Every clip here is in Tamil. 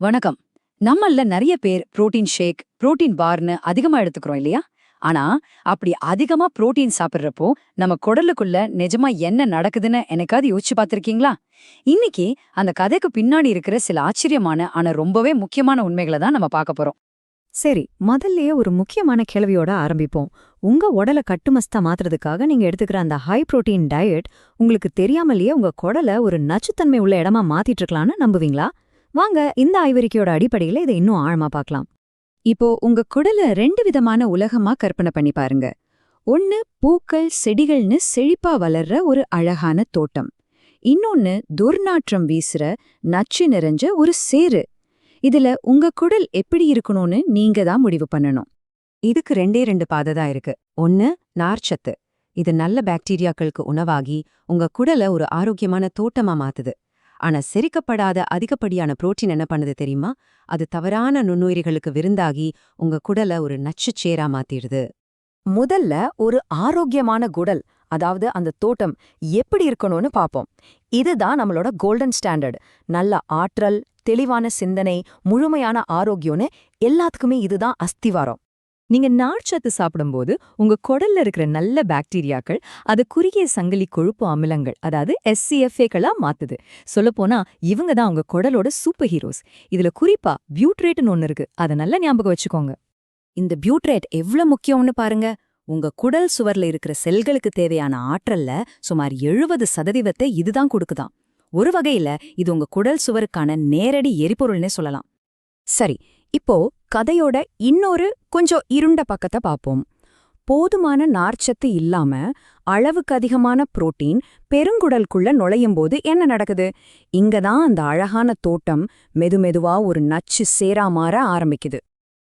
வணக்கம். நம்மள நிறைய பேர் புரோட்டீன் ஷேக் புரோட்டீன் பார்னு அதிகமா எடுத்துக்கிறோம் இல்லையா? ஆனா அப்படி அதிகமா புரோட்டீன் சாப்பிடுறப்போ நம்ம குடலுக்குள்ள நிஜமா என்ன நடக்குதுன்னு எனக்காவது யோசிச்சு பார்த்திருக்கீங்களா? இன்னைக்கு அந்த கதைக்கு பின்னாடி இருக்கிற சில ஆச்சரியமான ஆனா ரொம்பவே முக்கியமான உண்மைகளை தான் நம்ம பார்க்க போறோம். சரி முதல்லயே ஒரு முக்கியமான கேள்வியோட ஆரம்பிப்போம். உங்க உடலை கட்டுமஸ்தா மாத்துறதுக்காக நீங்க எடுத்துக்கிற அந்த ஹை புரோட்டீன் டயட் உங்களுக்கு தெரியாமலேயே உங்க குடலை ஒரு நச்சுத்தன்மை உள்ள இடமா மாத்திட்டு இருக்கலாம்னு நம்புவீங்களா? வாங்க இந்த ஆய்வறிக்கையோட அடிப்படையில இதை இன்னும் ஆழமா பார்க்கலாம். இப்போ உங்க குடல ரெண்டு விதமான உலகமா கற்பனை பண்ணி பாருங்க. ஒன்னு பூக்கள் செடிகள்னு செழிப்பா வளர்ற ஒரு அழகான தோட்டம். இன்னொன்னு துர்நாற்றம் வீசுற நச்சு நிறைஞ்ச ஒரு சேரு இதுல உங்க குடல் எப்படி இருக்கணும்னு நீங்க தான் முடிவு பண்ணணும். இதுக்கு ரெண்டே ரெண்டு பாதை தான் இருக்கு. ஒன்னு நார்ச்சத்து. இது நல்ல பாக்டீரியாக்களுக்கு உணவாகி உங்க குடலை ஒரு ஆரோக்கியமான தோட்டமா மாத்துது. ஆனா செரிக்கப்படாத அதிகப்படியான புரோட்டீன் என்ன பண்ணுது தெரியுமா? அது தவறான நுண்ணுயிரிகளுக்கு விருந்தாகி உங்க குடலை ஒரு நச்சு சேரா மாத்திடுது. முதல்ல ஒரு ஆரோக்கியமான குடல் அதாவது அந்த தோட்டம் எப்படி இருக்கணும்னு பார்ப்போம் இதுதான் நம்மளோட கோல்டன் ஸ்டாண்டர்ட். நல்ல ஆற்றல் தெளிவான சிந்தனை முழுமையான ஆரோக்கியம்னு எல்லாத்துக்குமே இதுதான் அஸ்திவாரம். நீங்க நார்ச்சத்து சாப்பிடும்போது உங்க குடல்ல இருக்கிற நல்ல பாக்டீரியாக்கள் அது குறுகிய சங்கிலி கொழுப்பு அமிலங்கள் அதாவது எஸ்சிஎஃப்ஏக்களா மாத்துது. சொல்லப்போனா இவங்க தான் உங்க குடலோட சூப்பர் ஹீரோஸ். இதுல குறிப்பா பியூட்ரேட்னு ஒன்னு இருக்கு. அதை நல்லா ஞாபகம் வச்சுக்கோங்க. இந்த பியூட்ரேட் எவ்ளோ முக்கியம்னு பாருங்க. உங்க குடல் சுவர்ல இருக்கிற செல்களுக்கு தேவையான ஆற்றல்ல சுமார் எழுபது சதவீதத்தை இதுதான் கொடுக்குதான். ஒரு வகையில இது உங்க குடல் சுவருக்கான நேரடி எரிபொருள்னே சொல்லலாம். சரி இப்போ கதையோட இன்னொரு கொஞ்சம் இருண்ட பக்கத்தை பாப்போம் போதுமான நார்ச்சத்து இல்லாம அளவுக்கு அதிகமான புரோட்டீன் பெருங்குடலுக்குள்ள நுழையும் போது என்ன நடக்குது? இங்கதான் அந்த அழகான தோட்டம் மெதுமெதுவா ஒரு நச்சு சேரா மாற ஆரம்பிக்குது.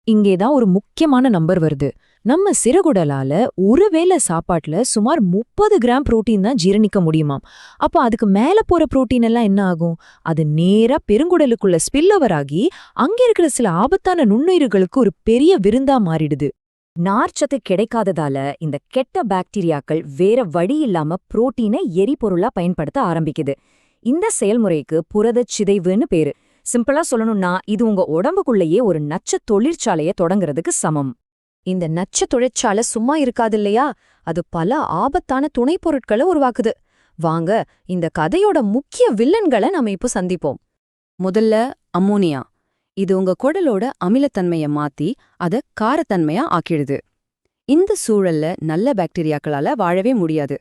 இங்கேதான் ஒரு முக்கியமான நம்பர் வருது. நம்ம சிறகுடலால ஒருவேளை சாப்பாட்டுல சுமார் முப்பது கிராம் புரோட்டீன் தான் ஜீரணிக்க முடியுமாம். அப்போ அதுக்கு மேல போற புரோட்டீன் எல்லாம் என்ன ஆகும்? அது நேரா பெருங்குடலுக்குள்ள ஸ்பில்லவர் ஆகி அங்க இருக்கிற சில ஆபத்தான நுண்ணுயிர்களுக்கு ஒரு பெரிய விருந்தா மாறிடுது. நார்ச்சத்து கிடைக்காததால இந்த கெட்ட பாக்டீரியாக்கள் வேற வழி இல்லாம புரோட்டீனை எரிபொருளா பயன்படுத்த ஆரம்பிக்குது. இந்த செயல்முறைக்கு புரதச் சிதைவுன்னு பேரு. சிம்பிளா சொல்லணும்னா இது உங்க உடம்புக்குள்ளேயே ஒரு நச்ச தொழிற்சாலைய தொடங்குறதுக்கு சமம். இந்த நச்ச தொழிற்சாலை சும்மா இருக்காது இல்லையா அது பல ஆபத்தான துணைப் பொருட்களை உருவாக்குது. வாங்க இந்த கதையோட முக்கிய வில்லன்களை நாம இப்போ சந்திப்போம். முதல்ல அம்மோனியா. இது உங்க குடலோட அமிலத்தன்மைய மாத்தி அத காரத்தன்மையா ஆக்கிடுது. இந்த சூழல்ல நல்ல பாக்டீரியாக்களால வாழவே முடியாது.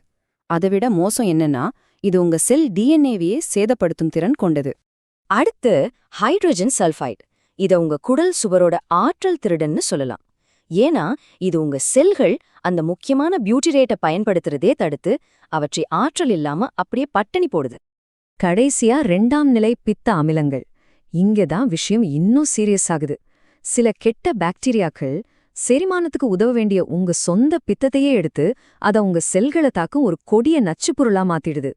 அதைவிட மோசம் என்னன்னா இது உங்க செல் டிஎன்ஏவையே சேதப்படுத்தும் திறன் கொண்டது. அடுத்து ஹைட்ரஜன் சல்ஃபைட். இத உங்க குடல் சுவரோட ஆற்றல் திருடன்னு சொல்லலாம். ஏன்னா இது உங்க செல்கள் அந்த முக்கியமான பியூட்டிரேட்டை பயன்படுத்துறதே தடுத்து அவற்றை ஆற்றல் இல்லாம அப்படியே பட்டினி போடுது. கடைசியா ரெண்டாம் நிலை பித்த அமிலங்கள். இங்கதான் விஷயம் இன்னும் சீரியஸ் ஆகுது. சில கெட்ட பாக்டீரியாக்கள் செரிமானத்துக்கு உதவ வேண்டிய உங்க சொந்த பித்தத்தையே எடுத்து அத உங்க செல்களை தாக்கும் ஒரு கொடிய நச்சு பொருளா மாத்திடுது.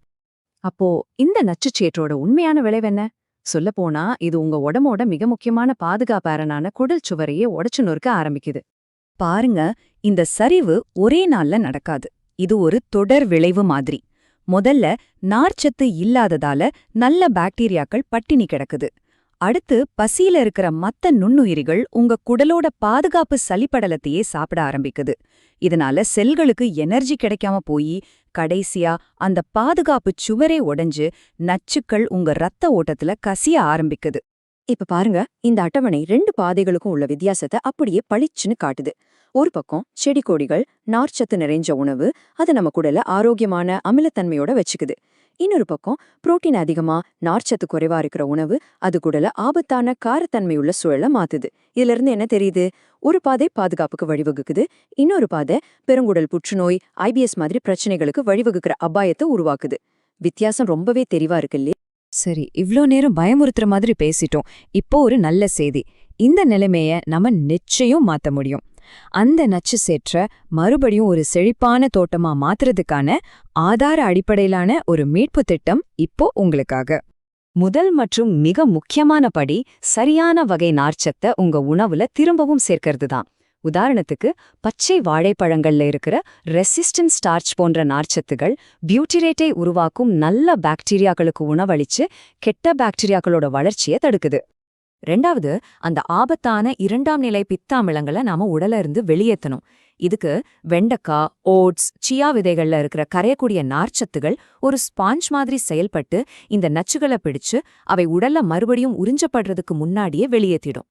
அப்போ இந்த நச்சுச்சேற்றோட உண்மையான விளைவென்ன சொல்லப்போனா இது உங்க உடம்போட மிக முக்கியமான பாதுகாப்பாரனான குடல் சுவரையே உடைச்சு நொறுக்க ஆரம்பிக்குது. பாருங்க இந்த சரிவு ஒரே நாள்ல நடக்காது. இது ஒரு தொடர் விளைவு மாதிரி. முதல்ல நார்ச்சத்து இல்லாததால நல்ல பாக்டீரியாக்கள் பட்டினி கிடக்குது. அடுத்து பசியில இருக்கிற மத்த நுண்ணுயிரிகள் உங்க குடலோட பாதுகாப்பு சளிப்படலத்தையே சாப்பிட ஆரம்பிக்குது. இதனால செல்களுக்கு எனர்ஜி கிடைக்காம போய் கடைசியா அந்த பாதுகாப்பு சுவரே உடைஞ்சு நச்சுக்கள் உங்க ரத்த ஓட்டத்துல கசிய ஆரம்பிக்குது. இப்ப பாருங்க இந்த அட்டவணை ரெண்டு பாதைகளுக்கும் உள்ள வித்தியாசத்தை அப்படியே பளிச்சுன்னு காட்டுது. ஒரு பக்கம் செடி கொடிகள் நார்ச்சத்து நிறைஞ்ச உணவு அது நம்ம குடல ஆரோக்கியமான அமிலத்தன்மையோட வச்சுக்குது. இன்னொரு பக்கம் புரோட்டீன் அதிகமா நார்ச்சத்து குறைவா இருக்கிற உணவு அது குடல ஆபத்தான காரத்தன்மையுள்ள சூழலை மாத்துது. இதுல இருந்து என்ன தெரியுது? ஒரு பாதை பாதுகாப்புக்கு வழிவகுக்குது. இன்னொரு பாதை பெருங்குடல் புற்றுநோய் ஐபிஎஸ் மாதிரி பிரச்சனைகளுக்கு வழிவகுக்கிற அபாயத்தை உருவாக்குது. வித்தியாசம் ரொம்பவே தெளிவா இருக்கு இல்லையா? சரி இவ்ளோ நேரம் பயமுறுத்துற மாதிரி பேசிட்டோம். இப்போ ஒரு நல்ல செய்தி. இந்த நிலைமைய நம்ம நிச்சயம் மாத்த முடியும். அந்த நச்சு சேற்ற மறுபடியும் ஒரு செழிப்பான தோட்டமா மாத்துறதுக்கான ஆதார அடிப்படையிலான ஒரு மீட்பு திட்டம் இப்போ உங்களுக்காக. முதல் மற்றும் மிக முக்கியமான படி சரியான வகை நார்ச்சத்தை உங்க உணவுல திரும்பவும் சேர்க்கறது தான் உதாரணத்துக்கு பச்சை வாழைப்பழங்கள்ல இருக்கிற ரெசிஸ்டன்ட் ஸ்டார்ச் போன்ற நார்ச்சத்துகள் பியூட்டிரேட்டை உருவாக்கும் நல்ல பாக்டீரியாக்களுக்கு உணவளிச்சு கெட்ட பாக்டீரியாக்களோட வளர்ச்சியை தடுக்குது. ரெண்டாவது அந்த ஆபத்தான இரண்டாம் நிலை பித்தாமிலங்களை நாம உடல இருந்து வெளியேத்தணும். இதுக்கு வெண்டக்காய் ஓட்ஸ் சியா விதைகள்ல இருக்கிற கரையக்கூடிய நார்ச்சத்துகள் ஒரு ஸ்பாஞ்ச் மாதிரி செயல்பட்டு இந்த நச்சுகளை பிடிச்சு அவை உடல்ல மறுபடியும் உறிஞ்சப்படுறதுக்கு முன்னாடியே வெளியேத்திடும்.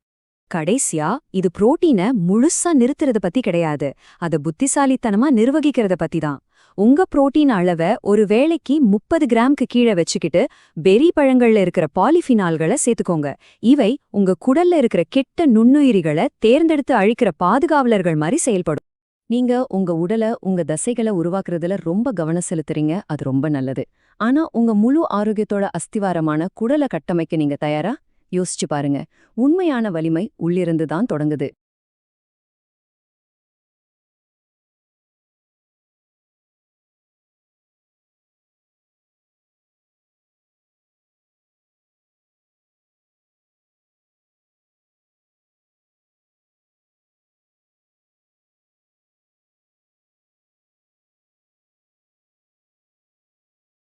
கடைசியா இது புரோட்டீனை முழுசா நிறுத்துறத பத்தி கிடையாது. அத புத்திசாலித்தனமா நிர்வகிக்கிறத பத்தி தான் உங்க புரோட்டீன் அளவை ஒரு வேளைக்கு முப்பது கிராம்க்கு கீழே வச்சுக்கிட்டு பெரி பழங்கள்ல இருக்கிற பாலிஃபினால்களை சேர்த்துக்கோங்க. இவை உங்க குடல்ல இருக்கிற கெட்ட நுண்ணுயிரிகளை தேர்ந்தெடுத்து அழிக்கிற பாதுகாவலர்கள் மாதிரி செயல்படும். நீங்க உங்க உடலை உங்க தசைகளை உருவாக்குறதுல ரொம்ப கவனம் செலுத்துறீங்க. அது ரொம்ப நல்லது. ஆனா உங்க முழு ஆரோக்கியத்தோட அஸ்திவாரமான குடலை கட்டமைக்க நீங்க தயாரா? யோசிச்சு பாருங்க. உண்மையான வலிமை உள்ளிருந்து தான் தொடங்குது.